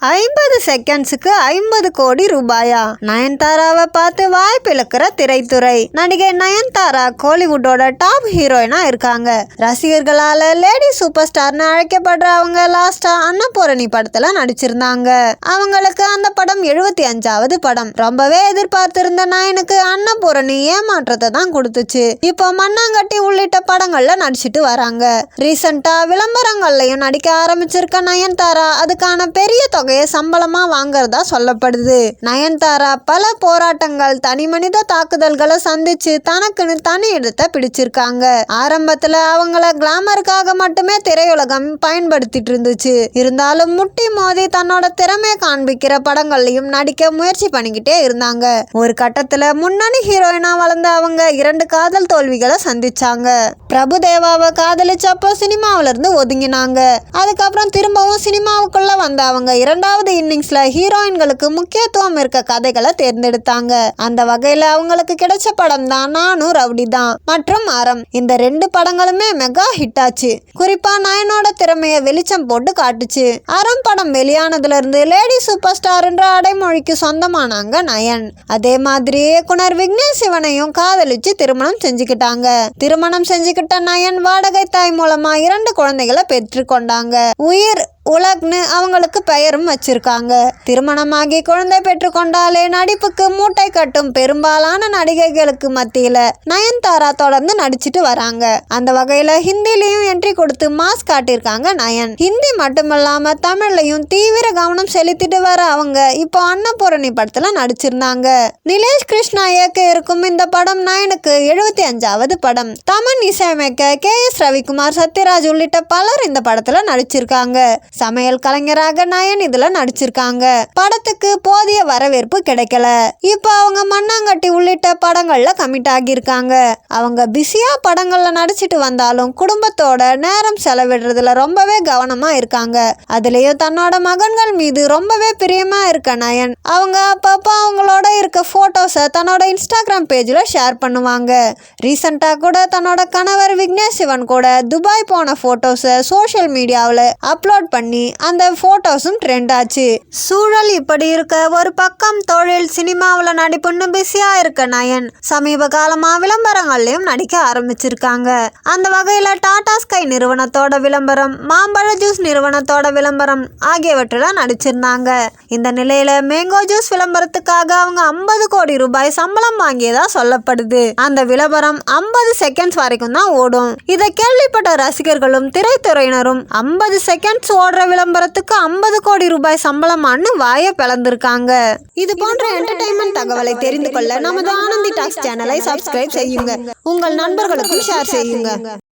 ஐம்பது செகண்ட்ஸுக்கு ஐம்பது கோடி ரூபாயா? நயன்தாராவை பார்த்து வாய்ப்பிழக்கிற திரைத்துறை. நடிகை நயன்தாரா கோலிவுட்டோட டாப் ஹீரோயினா இருக்காங்க. ரசிகர்களால லேடி சூப்பர் ஸ்டார்னு அழைக்கப்படுற அவங்க லாஸ்டா அன்னபூரணி படத்துல நடிச்சிருந்தாங்க. அவங்களுக்கு அந்த படம் எழுபத்தி அஞ்சாவது படம். ரொம்பவே எதிர்பார்த்திருந்த நயனுக்கு அன்னபூரணி ஏமாற்றத்தை தான் கொடுத்துச்சு. இப்போ மண்ணாங்கட்டி உள்ளிட்ட படங்கள்ல நடிச்சிட்டு வராங்க. ரீசெண்டா விளம்பரங்கள்லயும் நடிக்க ஆரம்பிச்சிருக்க நயன்தாரா அதுக்கான பெரிய தொகை தொகையை சம்பளமா வாங்குறதா சொல்லப்படுது. நயன்தாரா பல போராட்டங்கள் தனி மனித தாக்குதல்களை சந்திச்சு தனக்குன்னு தனி இடத்தை பிடிச்சிருக்காங்க. ஆரம்பத்துல அவங்கள கிளாமருக்காக மட்டுமே திரையுலகம் பயன்படுத்திட்டு இருந்துச்சு. இருந்தாலும் முட்டி மோதி தன்னோட திறமையை காண்பிக்கிற படங்கள்லயும் நடிக்க முயற்சி பண்ணிக்கிட்டே இருந்தாங்க. ஒரு கட்டத்துல முன்னணி ஹீரோயினா வளர்ந்த அவங்க இரண்டு காதல் தோல்விகளை சந்திச்சாங்க. பிரபுதேவாவை காதலிச்சப்போ சினிமாவில இருந்து ஒதுங்கினாங்க. அதுக்கப்புறம் திரும்பவும் சினிமாவுக்குள்ள வந்த அவங்க இரண்டாவது இன்னிங்ஸ்ல ஹீரோயின்களுக்கு முக்கியத்துவம் இருக்க கதைகளை தேர்ந்தெடுத்தாங்க. அந்த வகையில அவங்களுக்கு கிடைச்ச படம் தான் நானும் ரவுடி தான் மற்றும் அறம். இந்த ரெண்டு படங்களுமே மெகா ஹிட் ஆச்சு குறிப்பா நயனோட திறமையை வெளிச்சம் போட்டு காட்டுச்சு. அறம் படம் வெளியானதுல இருந்து லேடி சூப்பர் ஸ்டார் என்ற அடைமொழிக்கு சொந்தமானாங்க நயன். அதே மாதிரி இயக்குனர் விக்னேஷ் சிவனையும் காதலிச்சு திருமணம் செஞ்சுக்கிட்டாங்க. திருமணம் செஞ்சுக்கிட்ட நயன் வாடகை தாய் மூலமா இரண்டு குழந்தைகளை பெற்றுக்கொண்டாங்க. உயிர் உலக்னு அவங்களுக்கு பெயரும் வச்சிருக்காங்க. திருமணமாகி குழந்தை பெற்றுக்கொண்டாலே நடிப்புக்கு மூட்டை கட்டும் பெரும்பாலான நடிகைகளுக்கு மத்தியில நயன்தாரா தொடர்ந்து நடிச்சிட்டு வராங்க. அந்த வகையில ஹிந்திலையும் என்ட்ரி கொடுத்து மாஸ் காட்டியிருக்காங்க நயன். ஹிந்தி மட்டுமல்லாம தமிழ்லையும் தீவிர கவனம் செலுத்திட்டு வர அவங்க இப்போ அன்னபூரணி படத்துல நடிச்சிருந்தாங்க. நிலேஷ் கிருஷ்ணா இயக்க இருக்கும் இந்த படம் நயனுக்கு எழுபத்தி அஞ்சாவது படம். தமன் இசையமைக்க கே எஸ் ரவிக்குமார் சத்யராஜ் உள்ளிட்ட பலர் இந்த படத்துல நடிச்சிருக்காங்க. சமையல் கலைஞராக நயன் இதுல நடிச்சிருக்காங்க. படத்துக்கு போதிய வரவேற்பு கிடைக்கல. இப்போ அவங்க மண்ணாங்கட்டி உள்ளிட்ட படங்கள்ல கமிட் ஆகியிருக்காங்க. அவங்க பிஸியா படங்கள்ல நடிச்சிட்டு வந்தாலும் குடும்பத்தோட நேரம் செலவிடுறதுல ரொம்பவே கவனமா இருக்காங்க. அதுலயும் தன்னோட மகன்கள் மீது ரொம்பவே பிரியமா இருக்க நயன். அவங்க அப்பப்போ அவங்களோட இருக்க போட்டோஸை தன்னோட இன்ஸ்டாகிராம் பேஜ்ல ஷேர் பண்ணுவாங்க. ரீசெண்டா கூட தன்னோட கணவர் விக்னேஷ் சிவன் கூட துபாய் போன போட்டோஸை சோஷியல் மீடியாவில் அப்லோட் பண்ணி அந்த போட்டோஸும் ட்ரெண்ட் ஆச்சு. சூழல் இப்படி இருக்க ஒரு பக்கம் தொழில் சினிமாவில் நடிப்புன்னு பிஸியா இருக்க நயன். சமீப காலமா விளம்பரங்கள்லயும் நடிக்க ஆரம்பிச்சிருக்காங்க. அந்த வகையில டாடா ஸ்கை நிறுவனத்தோட விளம்பரம் மாம்பழ ஜூஸ் நிறுவனத்தோட விளம்பரம் ஆகியவற்றில் நடிச்சிருந்தாங்க. இந்த நிலையில மேங்கோ ஜூஸ் விளம்பரத்துக்காக அவங்க ஐம்பது கோடி ரூபாய் சம்பளம் வாங்கியதா சொல்லப்படுது. அந்த விளம்பரம் ஐம்பது செகண்ட்ஸ் வரைக்கும் தான் ஓடும். இதை கேள்விப்பட்ட ரசிகர்களும் திரைத்துறையினரும் ஐம்பது செகண்ட்ஸ் ஓடுற விளம்பரத்துக்கு ஐம்பது கோடி ரூபாய் சம்பளமான்னு வாயை பிளந்திருக்காங்க. இது போன்ற என்டர்டைன்மெண்ட் தகவலை தெரிந்து கொள்ள நமது ஆனந்தி டாக்ஸ் சேனலை சப்ஸ்கிரைப் செய்யுங்க. உங்கள் நண்பர்களுக்கும் ஷேர் செய்யுங்க.